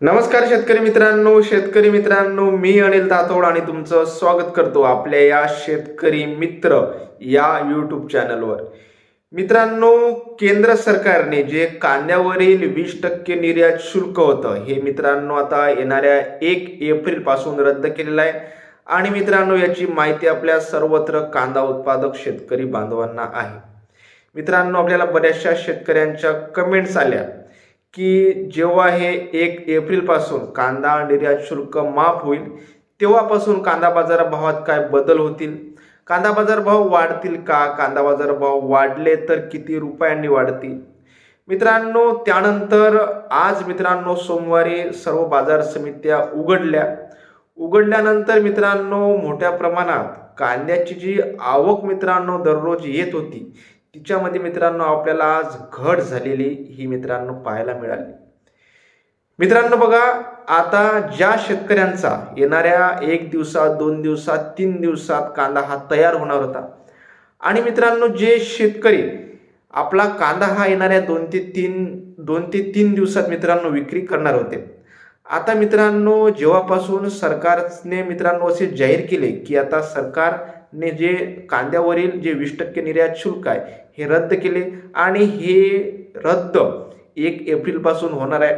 नमस्कार शेतकरी मित्रांनो शेतकरी मित्रांनो मी अनिल तातोड आणि तुमचं स्वागत करतो आपल्या या शेतकरी मित्र या यूट्यूब चॅनलवर मित्रांनो केंद्र सरकारने जे कांद्यावरील वीस टक्के निर्यात शुल्क होतं हे मित्रांनो आता येणाऱ्या एक एप्रिलपासून रद्द केलेलं आहे. आणि मित्रांनो याची माहिती आपल्या सर्वत्र कांदा उत्पादक शेतकरी बांधवांना आहे. मित्रांनो आपल्याला बऱ्याचशा शेतकऱ्यांच्या कमेंट्स आल्या. की जेव्हा हे एक एप्रिलपासून कांदा निर्यात शुल्क माफ होईल तेव्हापासून कांदा बाजार भावात काय बदल होतील? कांदा बाजार भाव वाढतील का? कांदा बाजारभाव वाढले तर किती रुपयांनी वाढतील? मित्रांनो त्यानंतर आज मित्रांनो सोमवारी सर्व बाजार समित्या उघडल्या. उघडल्यानंतर मित्रांनो मोठ्या प्रमाणात कांद्याची जी आवक मित्रांनो दररोज येत होती तिच्यामध्ये मित्रांनो आपल्याला आज घट झालेली ही मित्रांनो पाहायला मिळाली. मित्रांनो बघा आता ज्या शेतकऱ्यांचा येणाऱ्या एक दिवसात दोन दिवसात तीन दिवसात कांदा हा तयार होणार होता. आणि मित्रांनो जे शेतकरी आपला कांदा हा येणाऱ्या दोन ते तीन दोन ते तीन दिवसात मित्रांनो विक्री करणार होते. आता मित्रांनो जेव्हापासून सरकारने मित्रांनो असे जाहीर केले की आता सरकारने जे कांद्यावरील जे वीस टक्के निर्यात शुल्क आहे हे रद्द केले आणि हे रद्द एक एप्रिलपासून होणार आहे.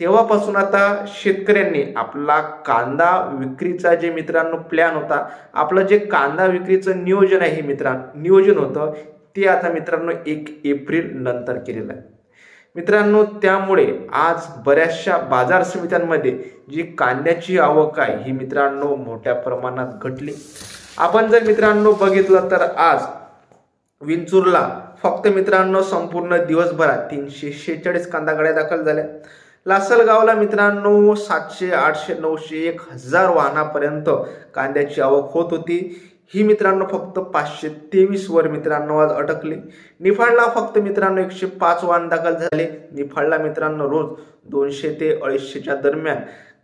तेव्हापासून आता शेतकऱ्यांनी आपला कांदा विक्रीचा जे मित्रांनो प्लॅन होता आपलं जे कांदा विक्रीचं नियोजन आहे हे मित्रां नियोजन होतं ते आता मित्रांनो एक एप्रिल नंतर केलेलं आहे. मित्रांनो त्यामुळे आज बऱ्याचशा बाजार समित्यांमध्ये जी कांद्याची आवक आहे ही मित्रांनो मोठ्या प्रमाणात घटली. आपण जर मित्रांनो बघितलं तर आज विंचूरला. फक्त मित्रांनो संपूर्ण दिवसभरात तीनशे शेहेचाळीस कांदागाड्या दाखल झाल्या. लासलगावला मित्रांनो सातशे आठशे नऊशे एक हजार वाहनापर्यंत कांद्याची आवक होत होती. ही मित्रांनो फक्त पाचशे तेवीस वर मित्रांनो आज अटकली. निफाडला फक्त मित्रांनो एकशे पाच वाहन दाखल झाले. निफाडला मित्रांनो रोज दोनशे ते अडीचशेच्या दरम्यान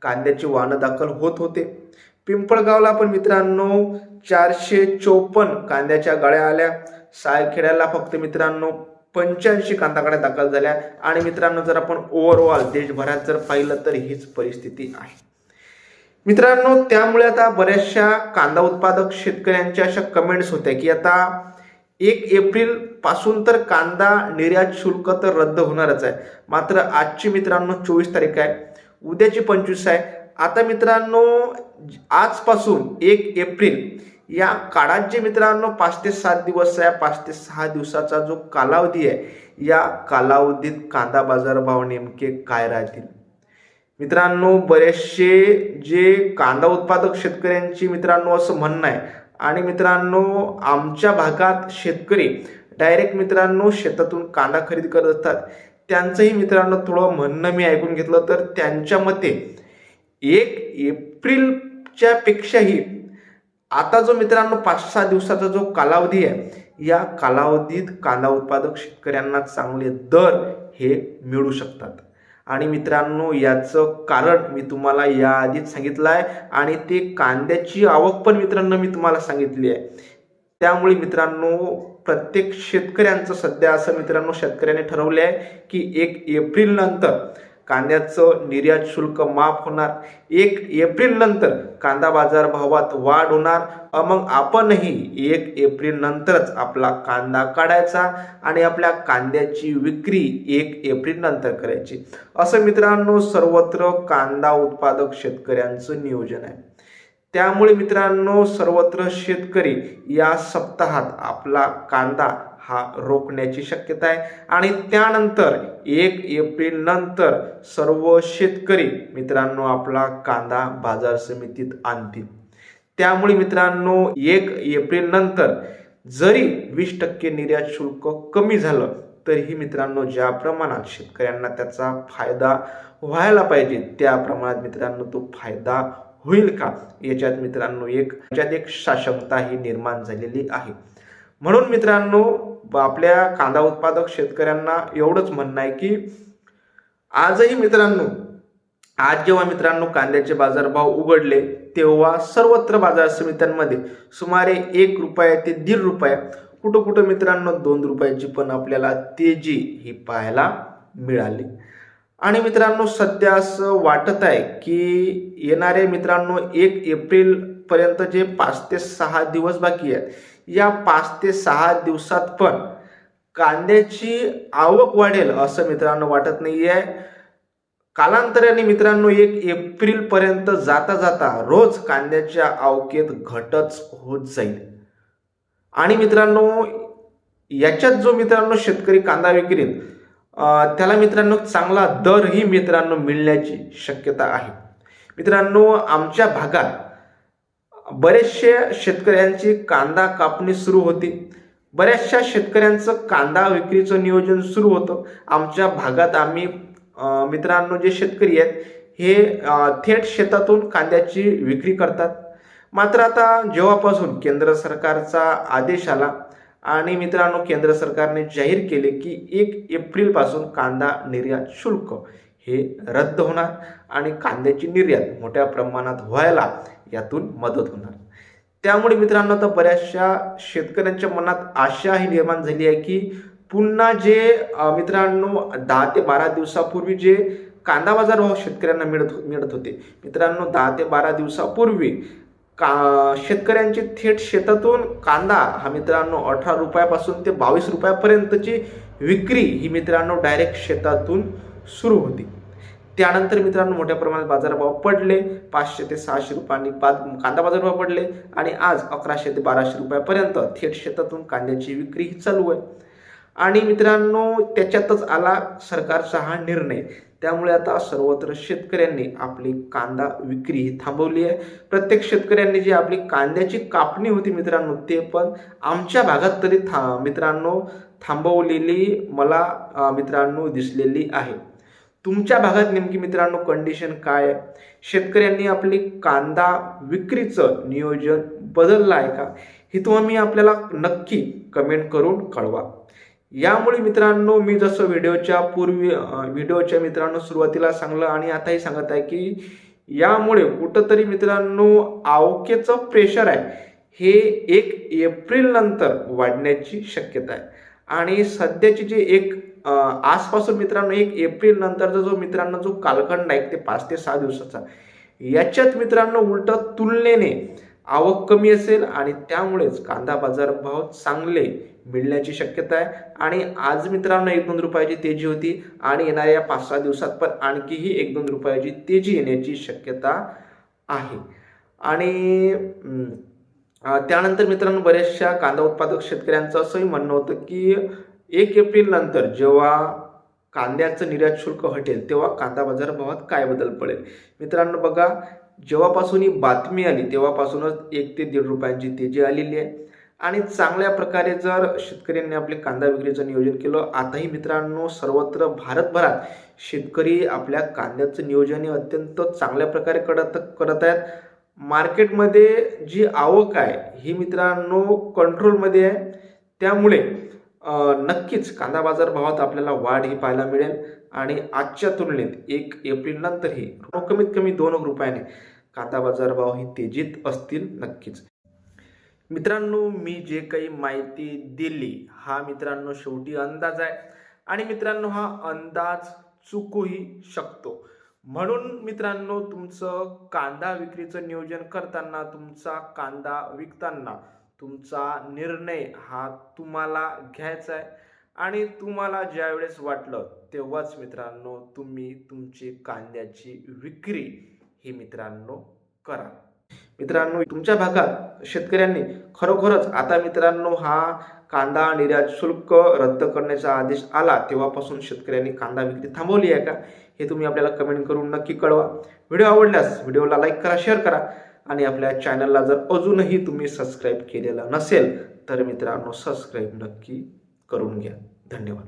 कांद्याची वाहनं दाखल होत होते. पिंपळगावला पण मित्रांनो चारशे चोपन्न कांद्याच्या गाड्या आल्या. सायखेड्याला फक्त मित्रांनो पंच्याऐंशी कांताकडे दाखल झाल्या. आणि मित्रांनो जर आपण ओव्हरऑल देशभरात जर पाहिलं तर हीच परिस्थिती आहे. मित्रांनो त्यामुळे आता बऱ्याचशा कांदा उत्पादक शेतकऱ्यांच्या अशा कमेंट्स होत्या की आता एक एप्रिलपासून तर कांदा निर्यात शुल्क तर रद्द होणारच आहे. मात्र आजची मित्रांनो चोवीस तारीख आहे. उद्याची पंचवीस आहे. आता मित्रांनो आजपासून एक एप्रिल या काळात जे मित्रांनो पाच ते सात दिवस आहे पाच ते सहा दिवसाचा जो कालावधी आहे या कालावधीत कांदा बाजार भाव नेमके काय राहतील? मित्रांनो बरेचसे जे कांदा उत्पादक शेतकऱ्यांची मित्रांनो असं म्हणणं आहे आणि मित्रांनो आमच्या भागात शेतकरी डायरेक्ट मित्रांनो शेतातून कांदा खरेदी करत असतात. त्यांचंही मित्रांनो थोडं म्हणणं मी ऐकून घेतलं तर त्यांच्या मते एक एप्रिलच्या पेक्षाही आता जो मित्रांनो पाच सहा दिवसाचा जो कालावधी आहे या कालावधीत कांदा उत्पादक शेतकऱ्यांना चांगले दर हे मिळू शकतात. आणि मित्रांनो याचं कारण मी तुम्हाला या आधीच सांगितलं आहे आणि ते कांद्याची आवक पण मित्रांनो मी तुम्हाला सांगितली आहे. त्यामुळे मित्रांनो प्रत्येक शेतकऱ्यांचं सध्या असं मित्रांनो शेतकऱ्यांनी ठरवले आहे की एक एप्रिल नंतर कांद्याचं निर्यात शुल्क माफ होणार. एक एप्रिल नंतर कांदा बाजार भावात वाढ होणार. अ मग आपणही एक एप्रिल नंतरच आपला कांदा काढायचा आणि आपल्या कांद्याची विक्री एक एप्रिल नंतर करायची. असं मित्रांनो सर्वत्र कांदा उत्पादक शेतकऱ्यांचं नियोजन आहे. त्यामुळे मित्रांनो सर्वत्र शेतकरी या सप्ताहात आपला कांदा हा रोखण्याची शक्यता आहे. आणि त्यानंतर एक एप्रिल नंतर सर्व शेतकरी मित्रांनो आपला कांदा बाजार समितीत आणतील. त्यामुळे मित्रांनो एक एप्रिल नंतर जरी वीस टक्के निर्यात शुल्क कमी झालं तरीही मित्रांनो ज्या प्रमाणात शेतकऱ्यांना त्याचा फायदा व्हायला पाहिजे त्या प्रमाणात मित्रांनो तो फायदा होईल का? याच्यात मित्रांनो एक याच्यात एक साशंकता ही निर्माण झालेली आहे. म्हणून मित्रांनो आपल्या कांदा उत्पादक शेतकऱ्यांना एवढंच म्हणणं आहे की आजही मित्रांनो आज जेव्हा मित्रांनो कांद्याचे बाजारभाव उघडले तेव्हा सर्वत्र बाजार समित्यांमध्ये सुमारे एक रुपये ते दीड रुपये कुठं कुठं मित्रांनो दोन रुपयाची पण आपल्याला तेजी ही पाहायला मिळाली. आणि मित्रांनो सध्या असं वाटत आहे की येणारे मित्रांनो एक एप्रिल पर्यंत जे पाच ते सहा दिवस बाकी आहेत या पाच ते सहा दिवसात पण कांद्याची आवक वाढेल असं मित्रांनो वाटत नाही आहे कालांतराने मित्रांनो एक एप्रिलपर्यंत जाता जाता रोज कांद्याच्या आवकेत घटच होत जाईल. आणि मित्रांनो याच्यात जो मित्रांनो शेतकरी कांदा विक्रीत त्याला मित्रांनो चांगला दरही मित्रांनो मिळण्याची शक्यता आहे. मित्रांनो आमच्या भागात बरेचसे शेतकऱ्यांची कांदा कापणी सुरू होती. बऱ्याचशा शेतकऱ्यांचं कांदा विक्रीचं नियोजन सुरू होतं. आमच्या भागात आम्ही मित्रांनो जे शेतकरी आहेत हे थेट शेतातून कांद्याची विक्री करतात. मात्र आता जेव्हापासून केंद्र सरकारचा आदेश आला आणि मित्रांनो केंद्र सरकारने जाहीर केले की एक एप्रिलपासून कांदा निर्यात शुल्क हे रद्द होणार आणि कांद्याची निर्यात मोठ्या प्रमाणात व्हायला यातून मदत होणार. त्यामुळे मित्रांनो आता बऱ्याचशा शेतकऱ्यांच्या मनात आशाही निर्माण झाली आहे की पुन्हा जे मित्रांनो दहा ते बारा दिवसापूर्वी जे कांदा बाजार भाव शेतकऱ्यांना मिळत हो, मिळत होते. मित्रांनो दहा ते बारा दिवसापूर्वी का शेतकऱ्यांची थेट शेतातून कांदा हा मित्रांनो अठरा रुपयापासून ते बावीस रुपयापर्यंतची विक्री ही मित्रांनो डायरेक्ट शेतातून सुरू होती. त्यानंतर मित्रांनो मोठ्या प्रमाणात बाजारभाव पडले. पाचशे ते सहाशे रुपयांनी बाद कांदा बाजारभाव पडले. आणि आज अकराशे ते बाराशे रुपयापर्यंत थेट शेतातून कांद्याची विक्री ही चालू आहे. आणि मित्रांनो त्याच्यातच आला सरकारचा हा निर्णय. त्यामुळे आता सर्वत्र शेतकऱ्यांनी आपली कांदा विक्री ही थांबवली आहे. प्रत्येक शेतकऱ्यांनी जी आपली कांद्याची कापणी होती मित्रांनो ते पण आमच्या भागात तरी था मित्रांनो थांबवलेली मला मित्रांनो दिसलेली आहे. तुमच्या भागात नेमकी मित्रांनो कंडिशन काय आहे? शेतकऱ्यांनी आपली कांदा विक्रीचं नियोजन बदललं आहे का? हे तुम्ही आपल्याला नक्की कमेंट करून कळवा. यामुळे मित्रांनो मी जसं व्हिडिओच्या पूर्वी व्हिडिओच्या मित्रांनो सुरुवातीला सांगलं आणि आताही सांगत आहे की यामुळे कुठंतरी मित्रांनो आवकेचं प्रेशर आहे. हे एक एप्रिल नंतर वाढण्याची शक्यता आहे. आणि सध्याची जी एक आजपासून मित्रांनो एक एप्रिल नंतरचा जो मित्रांनो जो कालखंड आहे ते पाच ते सहा दिवसाचा. याच्यात मित्रांनो उलट तुलनेने आवक कमी असेल आणि त्यामुळेच कांदा बाजार भाव चांगले मिळण्याची शक्यता आहे. आणि आज मित्रांनो एक दोन रुपयाची तेजी होती आणि येणाऱ्या पाच सहा दिवसात पण आणखीही एक दोन रुपयाची तेजी येण्याची शक्यता आहे. आणि त्यानंतर मित्रांनो बऱ्याचशा कांदा उत्पादक शेतकऱ्यांचं असंही म्हणणं होतं की एक एप्रिल नंतर जेव्हा कांद्याचं निर्यात शुल्क हटेल तेव्हा कांदा बाजार भावात काय बदल पडेल? मित्रांनो बघा जेव्हापासून ही बातमी आली तेव्हापासूनच एक ते दीड रुपयांची तेजी आलेली आहे. आणि चांगल्या प्रकारे जर शेतकऱ्यांनी आपले कांदा विक्रीचं नियोजन केलं आताही मित्रांनो सर्वत्र भारतभरात शेतकरी आपल्या कांद्याचं नियोजन हे अत्यंत चांगल्या प्रकारे करत करत आहेत. मार्केटमध्ये जी आवक आहे ही मित्रांनो कंट्रोलमध्ये आहे. त्यामुळे नक्कीच कांदा बाजार भावात आपल्याला वाढ ही पाहायला मिळेल. आणि आजच्या तुलनेत एक एप्रिल नंतरही कमीत कमी दोन रुपयाने कांदा बाजार भाव ही तेजीत असतील नक्कीच. मित्रांनो मी जे काही माहिती दिली हा मित्रांनो शेवटी अंदाज आहे. आणि मित्रांनो हा अंदाज चुकूही शकतो. म्हणून मित्रांनो तुमचं कांदा विक्रीचं नियोजन करताना तुमचा कांदा विकताना तुमचा निर्णय हा तुम्हाला घ्यायचा आहे. आणि तुम्हाला ज्यावेळेस वाटलं तेव्हाच मित्रांनो तुम्ही तुमची कांद्याची विक्री ही मित्रांनो करा. मित्रांनो तुमच्या भागात शेतकऱ्यांनी खरोखरच आता मित्रांनो हा कांदा निर्यात शुल्क रद्द करण्याचा आदेश आला तेव्हापासून शेतकऱ्यांनी कांदा विक्री थांबवली आहे का? हे तुम्ही आपल्याला कमेंट करून नक्की कळवा. व्हिडिओ आवडल्यास व्हिडिओला लाईक करा शेअर करा. आणि आपल्या चॅनलला जर अजूनही तुम्ही सबस्क्राईब केलेलं नसेल तर मित्रांनो सबस्क्राईब नक्की करून घ्या. धन्यवाद.